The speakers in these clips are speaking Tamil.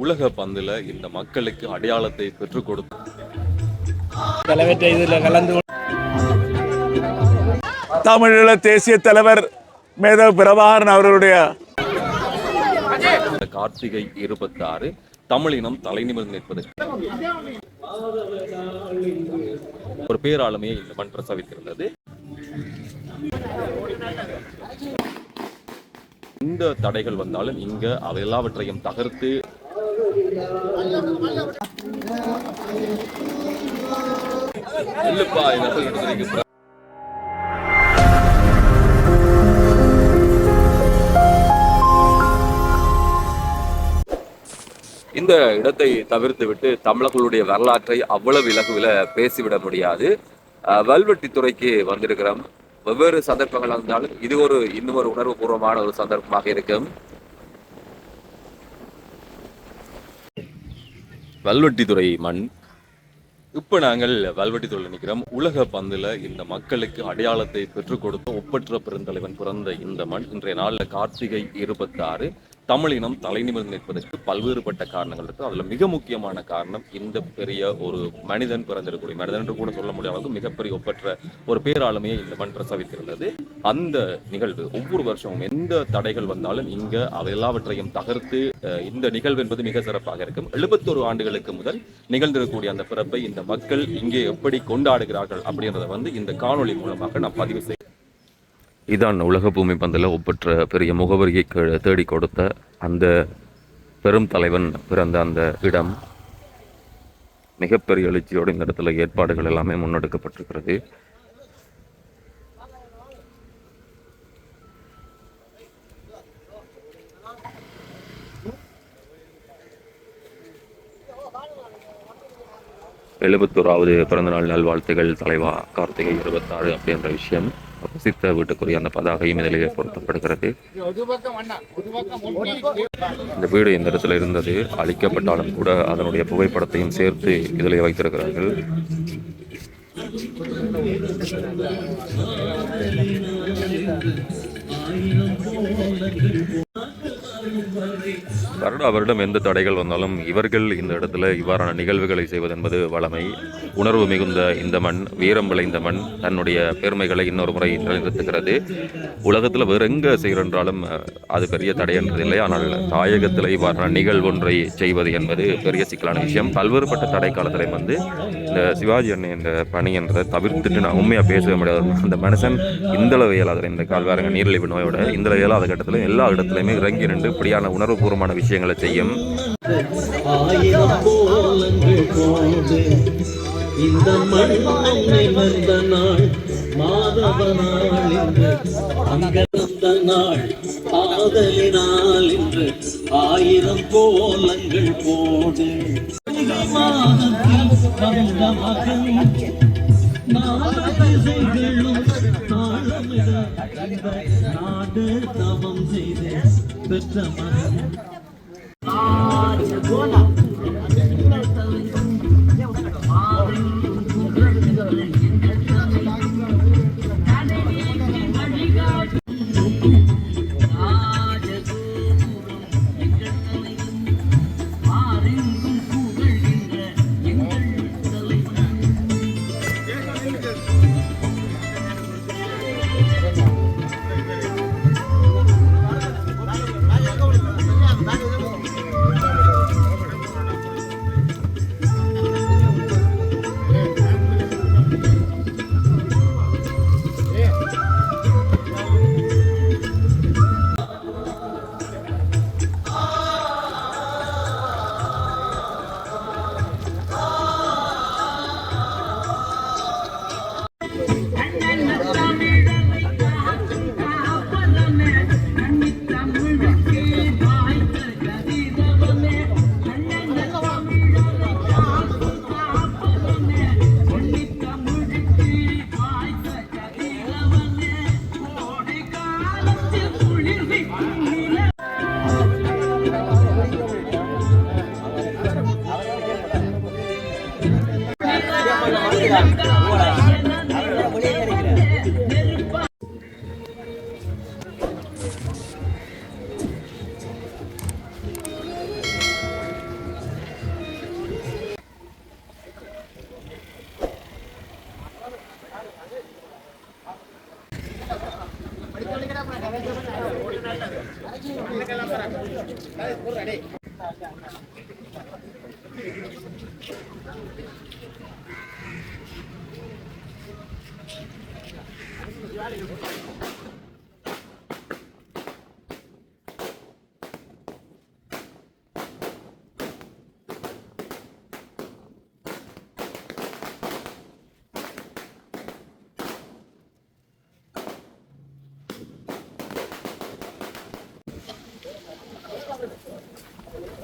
உலக பந்துல இந்த மக்களுக்கு அடையாளத்தை பெற்றுக் கொடுத்த தலைவற்ற இதில் கலந்து கொண்டு தமிழீழ தேசிய தலைவர் மேதவ பிரபாகரன் அவர்களுடைய கார்த்திகை இருபத்தி ஆறு தமிழினம் தலைநிமிர்ந்து நிற்பது. ஒரு பேராளுமையை இந்த மண் பிரசவித்திருந்தது இந்த தடைகள் வந்தாலும் இங்க அவை எல்லாவற்றையும் தகர்த்து இல்லப்பா இந்த இந்த இடத்தை தவிர்த்து விட்டு தமிழர்களுடைய வரலாற்றை அவ்வளவு இலகுவில பேசிவிட முடியாது. அஹ், வல்வெட்டித்துறைக்கு வந்திருக்கிறோம். வெவ்வேறு சந்தர்ப்பங்கள் இருந்தாலும் இது ஒரு இன்னும் ஒரு உணர்வுபூர்வமான ஒரு சந்தர்ப்பமாக இருக்கும். வல்வெட்டித்துறை மண். இப்போ நாங்கள் வல்வெட்டித்துறையில் நிற்கிறோம். உலக பந்தில் இந்த மக்களுக்கு அடையாளத்தை பெற்றுக் கொடுத்த ஒப்பற்ற பெருந்தலைவன் பிறந்த இந்த மண். இன்றைய நாளில் கார்த்திகை இருபத்தாறு ஆறு தமிழினம் தலைநிமிர்ந்து நிற்பதற்கு பல்வேறுபட்ட காரணங்கள் இருக்கு. அதுல மிக முக்கியமான காரணம் இந்த பெரிய ஒரு மனிதன் பிறந்திருக்கக்கூடிய மனிதன் என்று கூட சொல்ல முடியாத அளவுக்கு மிகப்பெரிய ஒப்பற்ற ஒரு பேராளுமையை இந்த மண் பிரசவித்திருந்தது. அந்த நிகழ்வு ஒவ்வொரு வருஷமும் எந்த தடைகள் வந்தாலும் இங்க அவை எல்லாவற்றையும் தகர்த்து இந்த நிகழ்வு என்பது மிக சிறப்பாக இருக்கும். எழுபத்தொரு ஆண்டுகளுக்கு முதல் நிகழ்ந்திருக்கக்கூடிய அந்த பிறப்பை இந்த மக்கள் இங்கே எப்படி கொண்டாடுகிறார்கள் அப்படின்றத வந்து இந்த காணொலி மூலமாக நான் பதிவு செய்ய இதான் உலக பூமி பந்தில் ஒப்பற்ற பெரிய முகவரியை தேடி கொடுத்த அந்த பெரும் தலைவன் பிறந்த அந்த இடம். மிகப்பெரிய எழுச்சியோடு இந்த இடத்துல ஏற்பாடுகள் எல்லாமே முன்னெடுக்கப்பட்டிருக்கிறது. எழுபத்தோராவது பிறந்தநாள் நல்வாழ்த்துகள் தலைவா கார்த்திகை இருபத்தாறு அப்படின்ற விஷயம். சித்த வீட்டுக்குரிய அந்த பதாகையும் இதிலேயே பொருத்தப்படுகிறது இந்த வீடு இந்த இடத்துல இருந்தது. அழிக்கப்பட்டாலும் கூட அதனுடைய புகைப்படத்தையும் சேர்த்து இதிலே வைத்திருக்கிறார்கள். வருட வருடம் எந்த தடைகள் வந்தாலும் இவர்கள் இந்த இடத்துல இவ்வாறான நிகழ்வுகளை செய்வது என்பது வளமை. உணர்வு மிகுந்த இந்த மண் வீரம் விளைந்த மண் தன்னுடைய பெருமைகளை இன்னொரு முறை நிலைநிறுத்துகிறது. உலகத்தில் வேறு எங்கே செய்கிறென்றாலும் அது பெரிய தடை என்றதில்லை ஆனால் தாயகத்தில் இவ்வாறான நிகழ்வொன்றை செய்வது என்பது பெரிய சிக்கலான விஷயம். பல்வேறுபட்ட தடை காலத்திலையும் வந்து இந்த சிவாஜி அண்ணன் என்ற பணி என்றதை தவிர்த்துட்டு நான் உண்மையாக பேசவே முடியாது. அந்த மனுஷன் இந்தளவு இயலாத இந்த கால்வாரங்க நீரிழிவு நோயோட இந்த இயலாத கட்டத்தில் எல்லா இடத்துலையுமே இறங்கி நின்று இப்படியான உணர்வுபூர்வமான விஷயங்களை செய்யும். ஆயிரம் கோலங்கள் போது இந்த நாள் மாதவ நாள் என்று அங்கிருந்த நாள் ஆதலினால் என்று ஆயிரம் கோலங்கள் வந்த மகன் நாடு நாடு தவம் செய்த பெற்ற மகன் I'm gonna.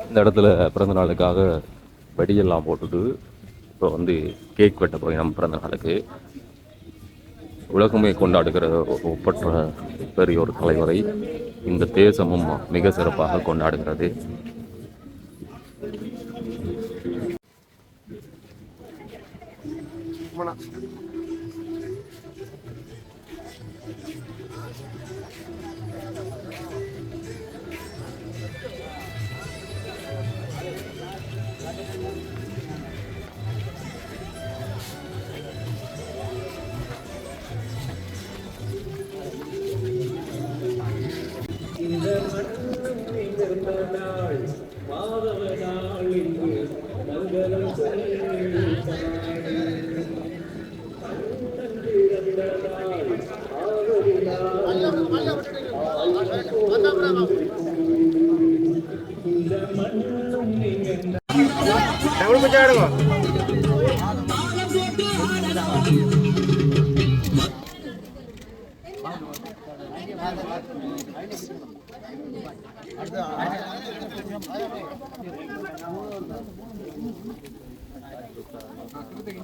இந்த இடத்துல பிறந்த நாளுக்காக வெடியெல்லாம் போட்டுட்டு இப்போ வந்து கேக் வெட்ட போய் நம்ம பிறந்த நாளுக்கு. உலகமே கொண்டாடுகிற ஒப்பற்ற பெரிய ஒரு தலைவரை இந்த தேசமும் மிக சிறப்பாக கொண்டாடுகிறது. தானாய் மாதவனால் இங்கு மங்களம் ஆவதினால்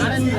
ஆனந்தி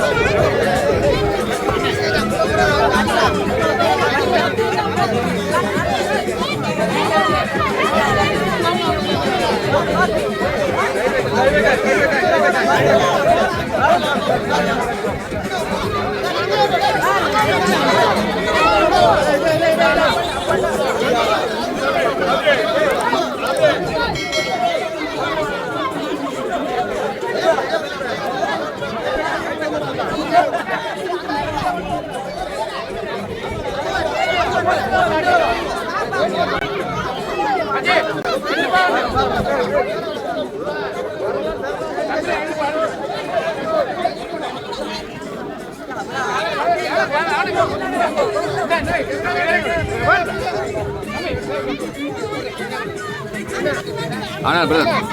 Let's go. ஆனால் பிரதர்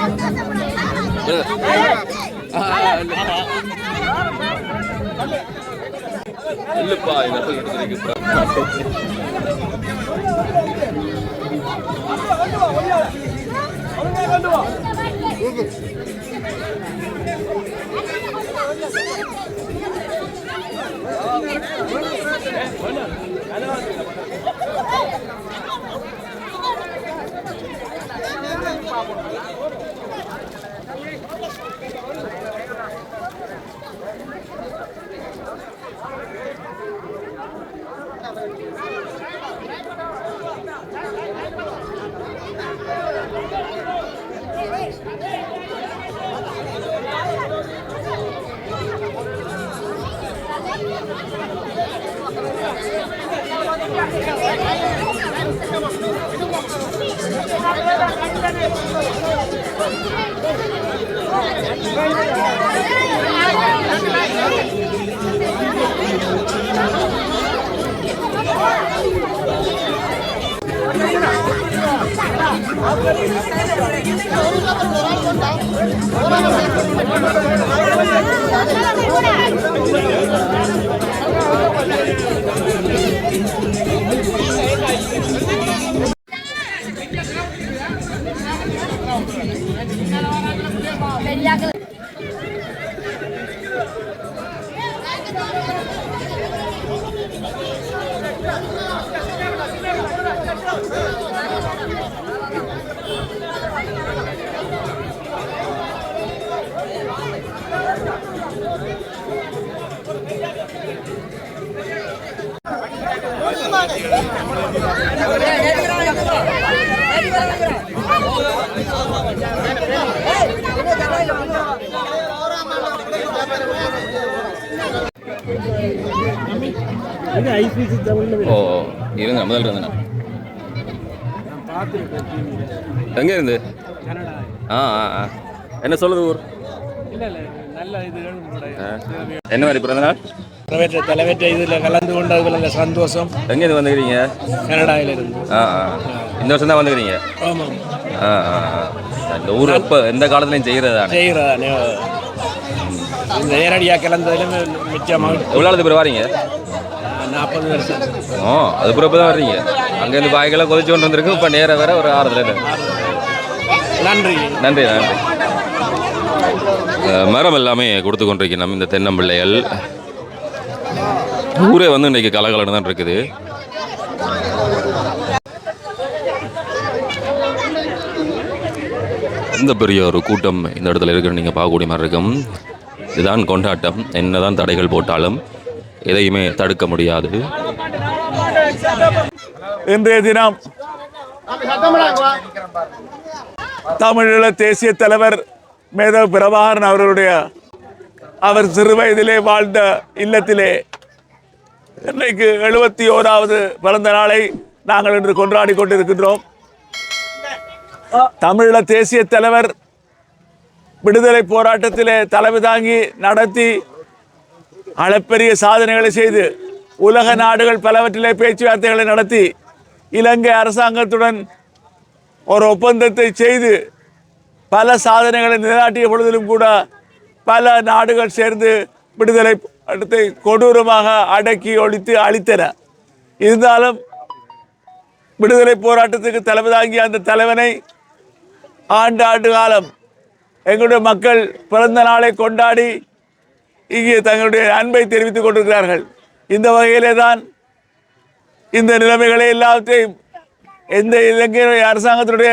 இல்லைப்பா இந்த Thank இது ஐபிசி ஓ இருங்க முதல்ல இருந்தேன் எங்கே இருந்து? ஆ ஆ ஆ. என்ன சொல்லுது ஊர்? என்ன மாதிரி பிறந்த நாள்? தலைவற்ற தலைவற்ற இதில் கலந்து கொண்டதுல சந்தோஷம். எங்கேருந்து வந்துக்கிறீங்க கனடாவில் இருந்து ஆ ஆ. இந்த வருஷம் தான் வந்துக்கிறீங்க ஆமாம் ஆ ஆ. இந்த ஊர் எப்போ எந்த காலத்துலையும் செய்கிறதானே செய்கிறதானே நேரடியாக கலந்ததிலும் மிச்சமாக எவ்வளோ பிறகு வாரீங்க? ஓ அது பிறப்பு தான் வர்றீங்க. அங்கேருந்து பாய்க்கெல்லாம் கொதிச்சு கொண்டு வந்திருக்கு. இப்போ நேராக வேற ஒரு ஆறுதல் நன்றி. நன்றி நன்றி. மரம் எல்லாமே கொடுத்து கொண்டிருக்கணும் இந்த தென்னம்பிள்ளைகள். ஊரே வந்து இன்னைக்கு கலகலன்னு தான் இருக்குது. இந்த பெரிய ஒரு கூட்டம் இந்த இடத்துல இருக்குன்னு நீங்கள் பார்க்கக்கூடிய மாதிரி இருக்கும். இதுதான் கொண்டாட்டம். என்னதான் தடைகள் போட்டாலும் எதையுமே தடுக்க முடியாது. இன்றைய தினம் தமிழீழ தேசிய தலைவர் மேதவ பிரபாகரன் அவர்களுடைய அவர் சிறு வயதிலே வாழ்ந்த இல்லத்திலே இன்றைக்கு எழுபத்தி ஓராவது பிறந்த நாளை நாங்கள் இன்று கொண்டாடி கொண்டிருக்கின்றோம். தமிழீழ தேசிய தலைவர் விடுதலை போராட்டத்திலே தலைமை தாங்கி நடத்தி அளப்பெரிய சாதனைகளை செய்து உலக நாடுகள் பலவற்றிலே பேச்சுவார்த்தைகளை நடத்தி இலங்கை அரசாங்கத்துடன் ஒரு ஒப்பந்தத்தை செய்து பல சாதனைகளை நிலைநாட்டிய பொழுதிலும் கூட பல நாடுகள் சேர்ந்து விடுதலை போராட்டத்தை கொடூரமாக அடக்கி ஒழித்து அழித்தன. இருந்தாலும் விடுதலை போராட்டத்துக்கு தலைமை தாங்கிய அந்த தலைவனை ஆண்டு ஆண்டு காலம் எங்களுடைய மக்கள் பிறந்த நாளை கொண்டாடி இங்கே தங்களுடைய அன்பை தெரிவித்துக் கொண்டிருக்கிறார்கள். இந்த வகையிலே தான் இந்த நிலைமைகளை எல்லாவற்றையும் எந்த இலங்கை அரசாங்கத்தினுடைய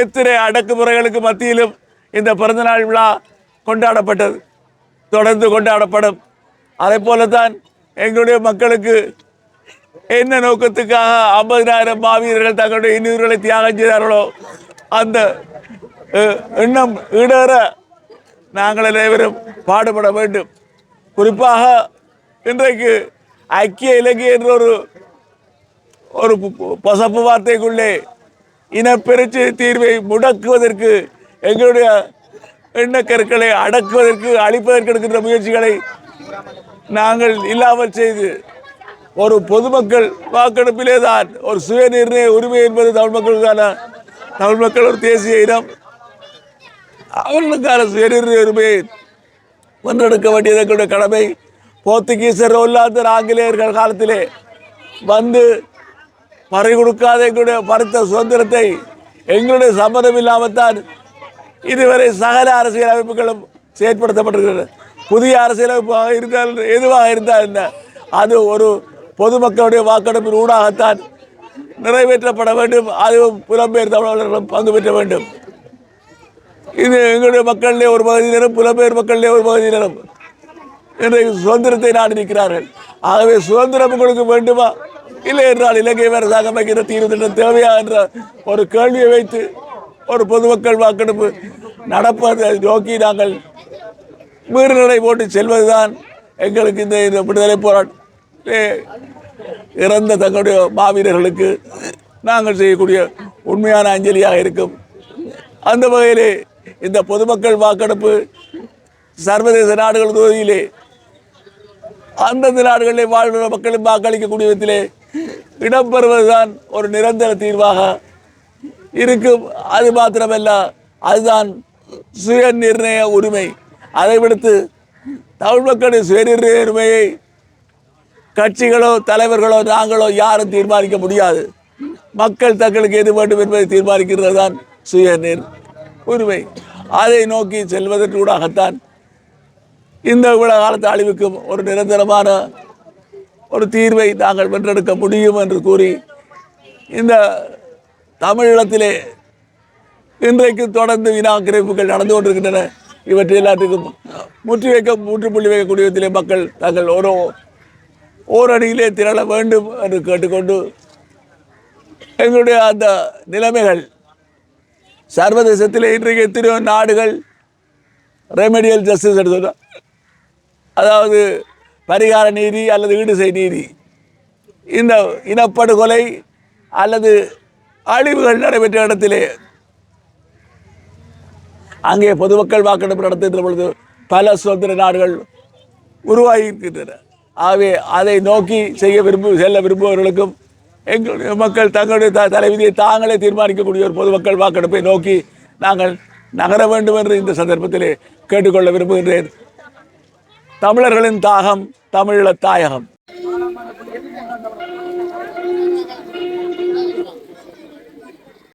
எத்தனை அடக்குமுறைகளுக்கு மத்தியிலும் இந்த பிறந்தநாள் விழா கொண்டாடப்பட்டது தொடர்ந்து கொண்டாடப்படும். அதே போலத்தான் எங்களுடைய மக்களுக்கு என்ன நோக்கத்துக்காக ஐம்பதினாயிரம் மாவீரர்கள் தங்களுடைய இன்னுயிர்களை தியாகம் செய்தார்களோ அந்த எண்ணம் ஈடேற நாங்கள் அனைவரும் பாடுபட வேண்டும். குறிப்பாக இன்றைக்கு ஐக்கிய இலங்கை என்ற ஒரு ஒரு பசப்பு வார்த்தைக்குள்ளே இனப்பெருச்சி தீர்வை முடக்குவதற்கு எங்களுடைய எண்ணக்கருக்களை அடக்குவதற்கு அழிப்பதற்கு எடுக்கின்ற முயற்சிகளை நாங்கள் இல்லாமல் செய்து ஒரு பொதுமக்கள் வாக்கெடுப்பிலே தான் ஒரு சுயநிர்ணய உரிமை என்பது தமிழ் மக்களுக்கான தமிழ் மக்கள் ஒரு தேசிய இனம். அவர்களுக்கான சுயநிர்ணய உரிமையை வென்றெடுக்க வேண்டியது எங்களுடைய கடமை. போர்த்துகீசர் ஒல்லாந்தர் ஆங்கிலேயர்கள் காலத்திலே வந்து பறி கொடுக்காத எங்களுடைய பறித்த சுதந்திரத்தை எங்களுடைய சம்மதம் இல்லாமல்தான் இதுவரை சகல அரசியல் அமைப்புகளும் செயற்படுத்தப்பட்டிருக்கிறது. புதிய அரசியலமைப்பாக இருந்தால் எதுவாக இருந்தால் என்ன அது ஒரு பொதுமக்களுடைய வாக்கெடுப்பின் ஊடாகத்தான் நிறைவேற்றப்பட வேண்டும். அதுவும் புலம்பெயர் தமிழர்களும் பங்கு பெற்ற வேண்டும். இது எங்களுடைய மக்களிலே ஒரு பகுதியினரும் புலம்பெயர் மக்களிலே ஒரு பகுதியினரும் இன்றைக்கு சுதந்திரத்தை நாடி நிற்கிறார்கள். ஆகவே சுதந்திரம் உங்களுக்கு வேண்டுமா? இல்லை என்றால் இலங்கை அரசாங்கம் வைக்கிற தீர்வு திட்டம் தேவையா என்ற ஒரு கேள்வியை வைத்து ஒரு பொதுமக்கள் வாக்கெடுப்பு நடப்பதை நோக்கி நாங்கள் மீறுநடை போட்டு செல்வதுதான் எங்களுக்கு இந்த இந்த விடுதலை போராட்டம் இறந்த தங்களுடைய மாவீரர்களுக்கு நாங்கள் செய்யக்கூடிய உண்மையான அஞ்சலியாக இருக்கும். அந்த வகையிலே இந்த பொதுமக்கள் வாக்கெடுப்பு சர்வதேச நாடுகள் தொகுதியிலே அந்தந்த நாடுகளில் வாழ்கிற மக்களும் வாக்களிக்கக்கூடிய விதத்திலே இடம்பெறுவதுதான் ஒரு நிரந்தர தீர்வாக இருக்கும். அது மாத்திரமல்ல அதுதான் சுய நிர்ணய உரிமை. அதை விடுத்து தமிழ் மக்களின் சுய நிர்ணய உரிமையை கட்சிகளோ தலைவர்களோ நாங்களோ யாரும் தீர்மானிக்க முடியாது. மக்கள் தங்களுக்கு எது வேண்டும் என்பதை தீர்மானிக்கிறது தான் சுய நிர் உரிமை அதை நோக்கி செல்வதற்கூடாகத்தான் இந்த இவ்வளவு காலத்து அழிவுக்கும் ஒரு நிரந்தரமான ஒரு தீர்வை நாங்கள் வென்றெடுக்க முடியும் என்று கூறி இந்த தமிழீழத்திலே இன்றைக்கு தொடர்ந்து வினாக்கிரமிப்புகள் நடந்து கொண்டிருக்கின்றன. இவற்றை எல்லாத்துக்கும் முற்றி வைக்க முற்றுப்புள்ளி வைக்கக்கூடிய விதத்திலே மக்கள் தாங்கள் ஒரு ஓரணியிலே திரள வேண்டும் என்று கேட்டுக்கொண்டு எங்களுடைய அந்த நிலைமைகள் சர்வதேசத்தில் இன்றைக்கு எத்தனையோ நாடுகள் ரெமெடியல் ஜஸ்டிஸ் எடுத்து அதாவது பரிகார நீதி அல்லது ஈடுசை நீதி. இந்த இனப்படுகொலை அல்லது அழிவுகள் நடைபெற்ற இடத்திலே அங்கே பொதுமக்கள் வாக்கெடுப்பு நடத்துகின்ற பொழுது பல சுதந்திர நாடுகள் உருவாகி இருக்கின்றன ஆகவே அதை நோக்கி செய்ய விரும்பு செல்ல விரும்புபவர்களுக்கும் எங்களுடைய மக்கள் தங்களுடைய த தலைவிதியை தாங்களே தீர்மானிக்கக்கூடிய ஒரு பொதுமக்கள் வாக்கெடுப்பை நோக்கி நாங்கள் நகர வேண்டும் என்று இந்த சந்தர்ப்பத்திலே கேட்டுக்கொள்ள விரும்புகின்றேன். தமிழர்களின் தாகம் தமிழீழ தாயகம்